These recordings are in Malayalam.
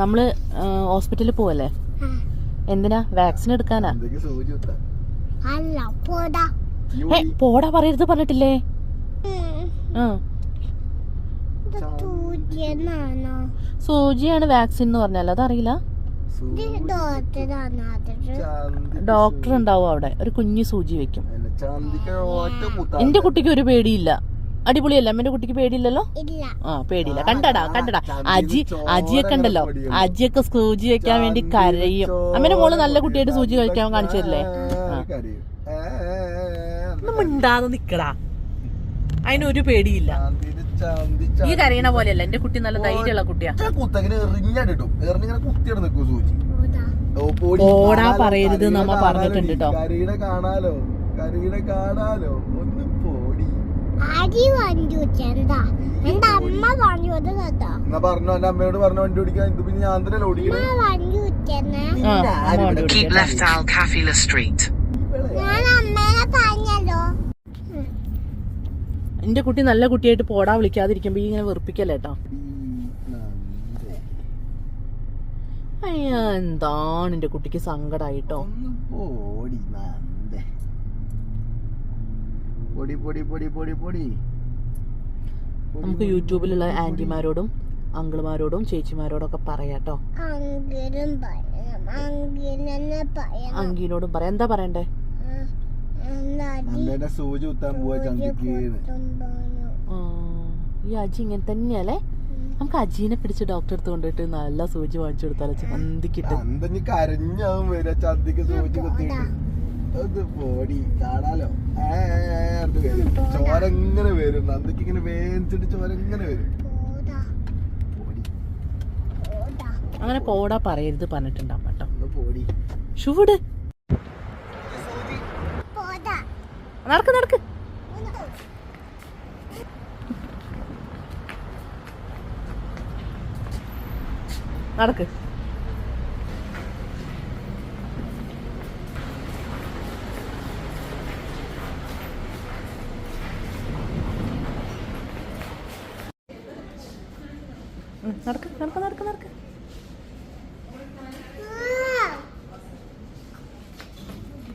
നമ്മൾ ഹോസ്പിറ്റലിൽ പോവല്ലേ? എന്തിനാ? വാക്സിൻ എടുക്കാനാ? പോടാ. പറയരുത് പറഞ്ഞിട്ടില്ലേ? സൂചിയാണ് വാക്സിൻ എന്ന് പറഞ്ഞാൽ. അതറിയില്ല? ഡോക്ടർ ഉണ്ടാവും അവിടെ. ഒരു കുഞ്ഞു സൂചി വെക്കും. എന്റെ കുട്ടിക്ക് ഒരു പേടിയില്ല. അടിപൊളിയല്ല അമ്മന്റെ കുട്ടിക്ക് പേടിയില്ലല്ലോ? ഇല്ല. ആ പേടിയില്ല. കണ്ടടാ കണ്ടടാ. അജി അജിയൊക്കെ ഉണ്ടല്ലോ. അജിയൊക്കെ സൂചി വെക്കാൻ വേണ്ടി കരയും. അമ്മന്റെ മോൾ നല്ല കുട്ടിയായിട്ട് സൂചി കഴിക്കാൻ കാണിച്ചു തരില്ലേ. മിണ്ടാതെ നിക്കടാ. അതിനൊരു പേടിയില്ല. ഈ. കരയണ പോലെയല്ല. എന്റെ കുട്ടി നല്ല ധൈര്യമുള്ള കുട്ടിയാ. ഒറ്റ കുത്തങ്ങനെ എറിഞ്ഞടിട്ടും എറിഞ്ഞിങ്ങനെ കുത്തിയിട്ട് നിൽക്കും സൂചി. ഓടാ. ഓ, പൊടി. പോടാ പറയരുത് നമ്മ പറഞ്ഞിട്ടുണ്ട് കേട്ടോ. കാണാലോ കാണാലോ. ഒന്ന് പോടി അരി വണ്ടി വെച്ചെന്താ എന്റെ അമ്മ പറഞ്ഞു എന്നാ പറഞ്ഞോ എന്റെ അമ്മയോട് പറഞ്ഞ വണ്ടി ഓടിക്കാൻ. ഇത് പിന്നെ ഞാൻ തന്നെ എന്റെ കുട്ടി നല്ല കുട്ടിയായിട്ട് പോടാ വിളിക്കാതിരിക്കുമ്പോ ഈ ഇങ്ങനെ വെറുപ്പിക്കല്ലേട്ടോ അയ്യാ എന്താണ് എന്റെ കുട്ടിക്ക് സങ്കടായിട്ടോ? പോടി പൊടി പൊടി പൊടി പൊടി. നമുക്ക് യൂട്യൂബിലുള്ള ആന്റിമാരോടും അങ്കിളുമാരോടും ചേച്ചിമാരോടൊക്കെ പറയാട്ടോ. അങ്കിനോടും പറയാം. എന്താ പറയണ്ടേ? സൂചി കുത്താൻ പോവാ ചന്തിക്ക് ഈ അജി ഇങ്ങനെ തന്നെയല്ലേ? നമുക്ക് അജീനെ പിടിച്ച് ഡോക്ടർ അടുത്ത് കൊണ്ടുപോയിട്ട് നല്ല സൂചി വാങ്ങിച്ചു കൊടുത്താലോ ചന്തിക്കിട്ട് കരഞ്ഞാവും വരിക ചന്തിക്ക് സൂചി കുത്തിയിട്ട്. അത് പോടി കാണാലോ? ചോര ഇങ്ങനെ വരും. നന്ദിക്ക് ഇങ്ങനെ വേവിച്ചിട്ട് ചോര ഇങ്ങനെ വരും. പോടാ. പോടി. പോടാ. അങ്ങനെ പോടാ പറയരുത് പറഞ്ഞിട്ടുണ്ടാവും കേട്ടോ. ഒന്ന് പോടി. ഷൂട് പോടാ. നടക്ക് നടക്ക്. നടക്ക്. നടക്ക് നടക്ക് നടക്ക് നടക്ക്.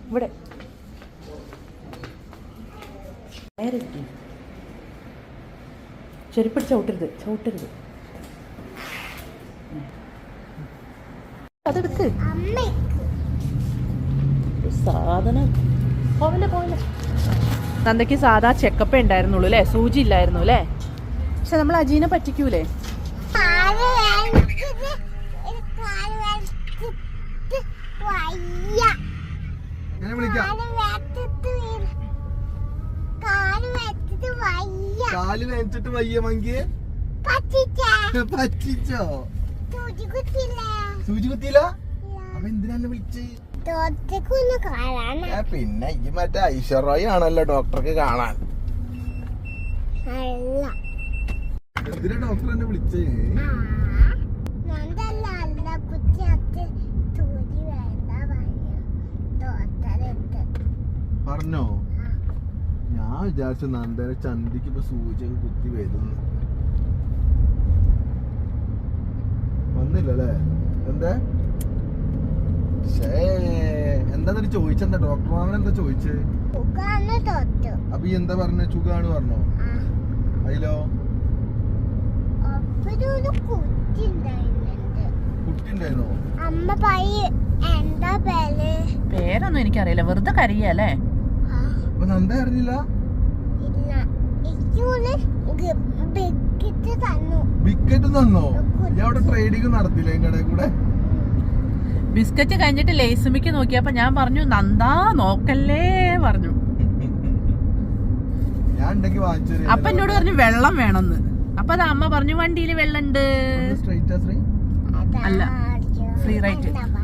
ഇവിടെ. നേരെ ഇരിക്ക്. ചെരുപ്പിട്ട് ചവിട്ടരുത്. ചവിട്ടരുത് അതെടുത്ത് സാധനം. പോവില്ല പോവില്ല. നന്ദയ്ക്ക് സാധാ ചെക്കപ്പേ ഉണ്ടായിരുന്നുള്ളൂ അല്ലേ? സൂചി ഇല്ലായിരുന്നു അല്ലേ? പക്ഷെ നമ്മൾ അജീനെ പറ്റിക്കൂലേ കാൽ വേദനിച്ചത് കാൽ വേദനിച്ചിട്ട് വയ്യ ഞാൻ വിളിക്കാം കാൽ വെച്ചിട്ട് വയ്യ. മങ്കിയെ പറ്റിച്ചാ? സൂചി കുത്തിയില്ല അപ്പൊ എന്തിനാ വിളിച്ച്? പിന്നെ ഈ മറ്റേ ഐശ്വറോയി ആണല്ലോ ഡോക്ടർക്ക് കാണാൻ. എന്തിനാ ഡോക്ടർ എന്നെ വിളിച്ചേ ആ നന്ദല്ല അല്ല കുറ്റിയത്ത് സൂചി വേണ്ട പറഞ്ഞു തോറ്റലെടുത്ത് പറഞ്ഞോ? ഞാൻ വിചാരിച്ചു നന്ദന ചന്തിക്ക് ഇപ്പൊ സൂചിയൊക്കെ കുത്തി വരുന്നു. വന്നില്ലല്ലേ? എന്താ? എന്താ ചോദിച്ചെന്താ? ഡോക്ടർ മാമൻ എന്താ ചോദിച്ചേ? അപ്പൊ ഈ എന്താ പറഞ്ഞ? ചുഖാണ് പറഞ്ഞോ? അതിലോ അപ്പൊരു കുറ്റി ഉണ്ടായിരുന്നുണ്ട് കുട്ടി ഉണ്ടായിരുന്നോ അമ്മ പയ്യ എന്താ പേര്? പേരൊന്നും എനിക്കറിയില്ല. വെറുതെ കരയല്ലേ? നന്ദ അറിഞ്ഞില്ല? ബിക്കിട്ട് തന്നു. ഞാൻ അവിടെ ട്രേഡിങ് നടത്തില്ല അതിന്റെ ഇടയിൽ കൂടെ? ബിസ്ക്കറ്റ് കഴിഞ്ഞിട്ട് ലേസുമിക്ക് നോക്കിയപ്പോ ഞാൻ പറഞ്ഞു നന്ദാ നോക്കല്ലേ പറഞ്ഞു. അപ്പൊ എന്നോട് പറഞ്ഞു വെള്ളം വേണമെന്ന് അപ്പൊ അത് അമ്മ പറഞ്ഞു വണ്ടിയിൽ വെള്ളം ഉണ്ട് അല്ല. ഫ്രീ. എന്താ